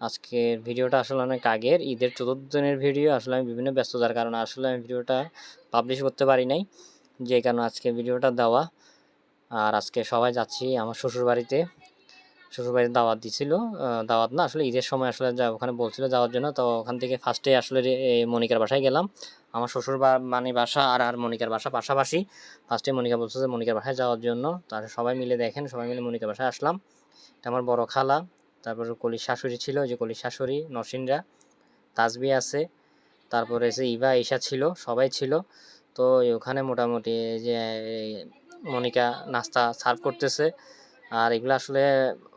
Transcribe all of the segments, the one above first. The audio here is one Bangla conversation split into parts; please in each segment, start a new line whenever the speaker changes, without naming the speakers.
আজকের ভিডিওটা আসলে অনেক আগের। ঈদের চতুর্থ দিনের ভিডিও, আসলে আমি বিভিন্ন ব্যস্ততার কারণে আসলে আমি ভিডিওটা পাবলিশ করতে পারি নাই। যে কারণে আজকে ভিডিওটা দেওয়া। আর আজকে সবাই যাচ্ছি আমার শ্বশুর বাড়িতে শ্বশুরবাড়িতে দাওয়াত দিছিল। দাওয়াত না, আসলে ঈদের সময় আসলে যা ওখানে বলছিল যাওয়ার জন্য। তো ওখান থেকে ফার্স্টে আসলে মনিকার বাসায় গেলাম। আমার শ্বশুর বা মানে বাসা আর আর মনিকার বাসা পাশাপাশি। ফার্স্টে মনিকা বলছে যে মনিকার বাসায় যাওয়ার জন্য। তার সবাই মিলে দেখেন, সবাই মিলে মনিকার বাসায় আসলাম। এটা আমার বড় খালা। তারপর কলির শাশুড়ি ছিল যে কলির শাশুড়ি, নসিনরা, তাজবি আছে, তারপরে যে ইভা, ঈশা ছিল, সবাই ছিল, তো ওখানে মোটামুটি যে মনিকা নাস্তা সার্ভ করতেছে, আর এগুলো আসলে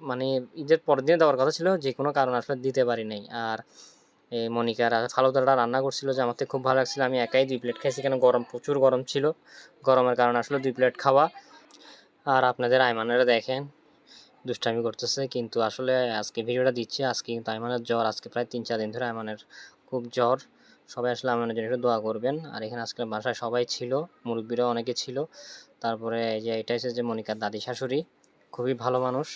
মানে ঈদের পরের দিনে দেওয়ার কথা ছিল যে কোনো কারণে আসলে দিতে পারি নাই, আর এই মনিকার ফালুদাটা রান্না করছিল যে আমার খুব ভালো লাগছিল, আমি একাই দুই প্লেট খাইছি, কেন গরম, প্রচুর গরম ছিল, গরমের কারণে আসলে দুই প্লেট খাওয়া, আর আপনাদের আইমানেরা দেখেন দুষ্টামি করতেছে। কিন্তু আসলে আজকে ভিডিওটা দিচ্ছি, আজকে কিন্তু আইমানের জ্বর, আজকে প্রায় তিন, চার দিন ধরে আইমানের খুব জ্বর। সবাই আসলে আইমানের জন্য একটু দোয়া করবেন। আর এখানে আজকে বাসায় সবাই ছিল, মুরব্বীরাও অনেকে ছিল। তারপরে এই যে এটা হচ্ছে যে মনিকার দাদি শাশুড়ি। খুবই ভালো মানুষ।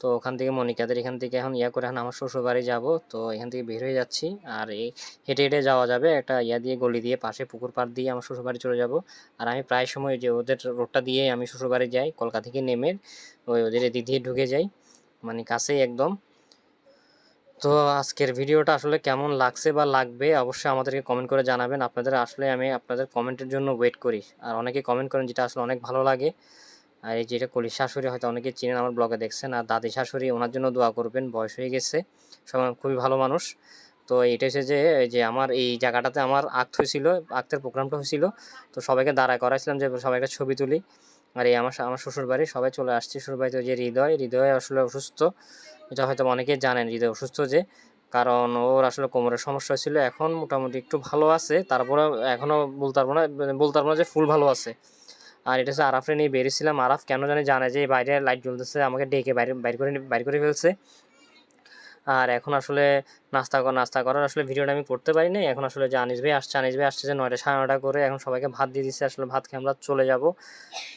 তো ওখান থেকে মনিকাদের এখান থেকে এখন ইয়া করে এখন আমার শ্বশুর বাড়ি যাব। তো এখান থেকে বের হয়ে যাচ্ছি। আর এই হেঁটে হেঁটে যাওয়া যাবে। একটা ইয়া দিয়ে, গলি দিয়ে, পাশে পুকুর পাড় দিয়ে আমার শ্বশুর বাড়ি চলে যাব। আর আমি প্রায় সময় যে ওদের রোডটা দিয়ে আমি শ্বশুর বাড়ি যাই, কলকাতা থেকে নেমে ওই ওদের এদিক দিয়ে ঢুকে যাই। মানে কাছেই একদম। তো আজকের ভিডিওটা আসলে কেমন লাগছে বা লাগবে অবশ্যই আমাদেরকে কমেন্ট করে জানাবেন। আপনাদের আসলে আমি আপনাদের কমেন্টের জন্য ওয়েট করি। আর অনেকে কমেন্ট করেন যেটা আসলে অনেক ভালো লাগে। আর এই যেটা কলির শাশুড়ি হয়তো অনেকে চিনেন, আমার ব্লগে দেখছেন। আর দাদি শাশুড়ি, ওনার জন্য দোয়া করবেন, বয়স হয়ে গেছে। সবাই খুবই ভালো মানুষ। তো এটা হচ্ছে যে, এই যে আমার এই জায়গাটাতে আমার আক্ত হয়েছিল আক্তের প্রোগ্রামটা হয়েছিল। তো সবাইকে দাঁড়ায় করাইছিলাম যে, সবাই একটা ছবি তুলি। আর এই আমার আমার শ্বশুর বাড়ি সবাই চলে আসছে শ্বশুরবাড়িতে যে হৃদয়। হৃদয় আসলে অসুস্থ। এটা হয়তো অনেকেই জানেন, হৃদয় অসুস্থ যে, কারণ ওর আসলে কোমরের সমস্যা ছিল। এখন মোটামুটি একটু ভালো আছে। তারপরে এখনও বলতে পারব না মানে বলতে পারব না যে ফুল ভালো আছে। আর এটা হচ্ছে আরাফরে নিয়ে বেরিয়েছিলাম। আরাফ কেন জানি জানে যে বাইরে লাইট জ্বলতেছে, আমাকে ডেকে বাইরে, বাইর করে বাইর করে ফেলছে। আর এখন আসলে নাস্তা কর, নাস্তা করার আসলে ভিডিওটা আমি করতে পারি নাই এখন আসলে যে আনিস ভাই আসছে আনিস ভাই, আসছে যে নয়টা, সাড়ে নয়টা করে এখন সবাইকে ভাত দিয়ে দিচ্ছে আসলে ভাত খেয়ে আমরা চলে যাব।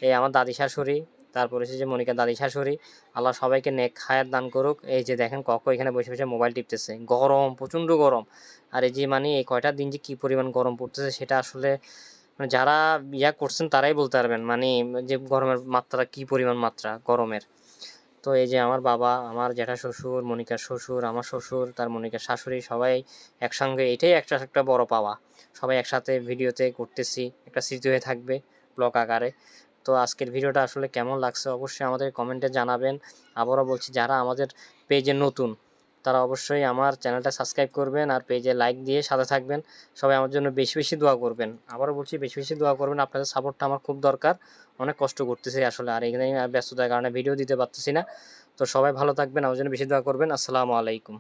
এই আমার দাদি শাশুড়ি, তারপরে হচ্ছে যে মনিকা দাদি শাশুড়ি। আল্লাহ সবাইকে নেক খায়ার দান করুক। এই যে দেখেন কক এখানে বসে বসে মোবাইল টিপতেছে। গরম, প্রচণ্ড গরম। আর এই যে মানে এই কয়টা দিন যে কী পরিমাণ গরম পড়তেছে, সেটা আসলে মানে যারা ইয়া করছেন তারাই বলতে পারবেন মানে যে গরমের মাত্রা কি পরিমাণ মাত্রা গরমের। তো এই যে আমার বাবা, আমার জ্যাঠা শ্বশুর, মনিকার শ্বশুর, আমার শ্বশুর, তার মনিকার শাশুড়ি, সবাই একসঙ্গে এটাই একটা একটা বড় পাওয়া। সবাই একসাথে ভিডিওতে করতেছি, একটা স্মৃতি হয়ে থাকবে ব্লগ আকারে। তো আজকের ভিডিওটা আসলে কেমন লাগছে অবশ্যই আমাদের কমেন্টে জানাবেন। আবারও বলছি, যারা আমাদের পেজে নতুন তারা অবশ্যই আমার চ্যানেলটা সাবস্ক্রাইব করবেন আর পেজে লাইক দিয়ে সাথে থাকবেন। সবাই আমার জন্য বেশি বেশি দোয়া করবেন। আবারও বলছি, বেশি বেশি দোয়া করবেন। আপনাদের সাপোর্টটা আমার খুব দরকার। অনেক কষ্ট করতেছি আসলে, আর এখানে ব্যস্ততার কারণে ভিডিও দিতে পারতেছি না। তো সবাই ভালো থাকবেন, আমার জন্য বেশি দোয়া করবেন। আসসালামু আলাইকুম।